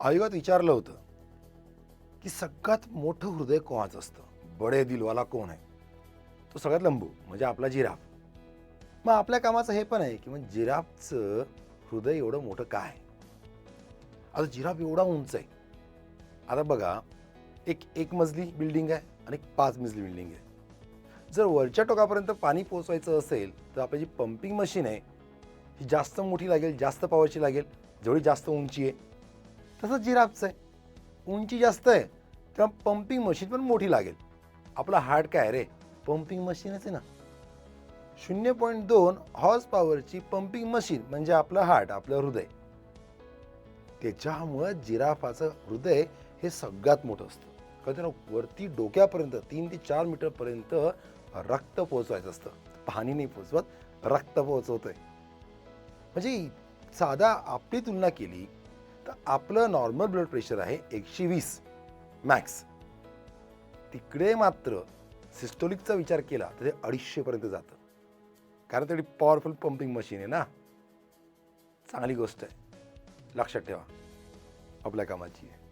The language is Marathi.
आयोगात विचारलं होतं की सगळ्यात मोठं हृदय कोणाचं असतं? बडे दिलवाला कोण आहे? तो सगळ्यात लंबू म्हणजे आपला जिराफ. मग आपल्या कामाचं हे पण आहे की मग जिराफचं हृदय एवढं मोठं काय आता जिराफ एवढा उंच आहे. आता बघा एक एक मजली बिल्डिंग आहे आणि एक पाच मजली बिल्डिंग आहे. जर वरच्या टोकापर्यंत पाणी पोचवायचं असेल तर आपली जी पंपिंग मशीन आहे ही जास्त मोठी लागेल जास्त पॉवरची लागेल. जेवढी जास्त उंची आहे तसंच जिराफचं आहे. उंची जास्त आहे. तेव्हा पंपिंग मशीन पण मोठी लागेल. आपला हार्ट काय रे? पंपिंग मशीनच आहे ना. शून्य पॉईंट दोन हॉर्स पॉवरची पंपिंग मशीन म्हणजे आपलं हार्ट आपलं हृदय. त्याच्यामुळं जिराफाचं हृदय हे सगळ्यात मोठं असतं. कधी ना वरती डोक्यापर्यंत तीन ते चार मीटरपर्यंत रक्त पोचवायचं असतं. पाणी नाही पोचवत रक्त पोचवतंय म्हणजे साधा आपली तुलना केली तर आपलं नॉर्मल ब्लड प्रेशर आहे एकशे वीस मॅक्स तिकडे मात्र सिस्टोलिकचा विचार केला तर ते अडीचशेपर्यंत जातं. कारण तेवढी पॉवरफुल पंपिंग मशीन आहे ना? चांगली गोष्ट आहे. लक्षात ठेवा. आपल्या कामाची. आहे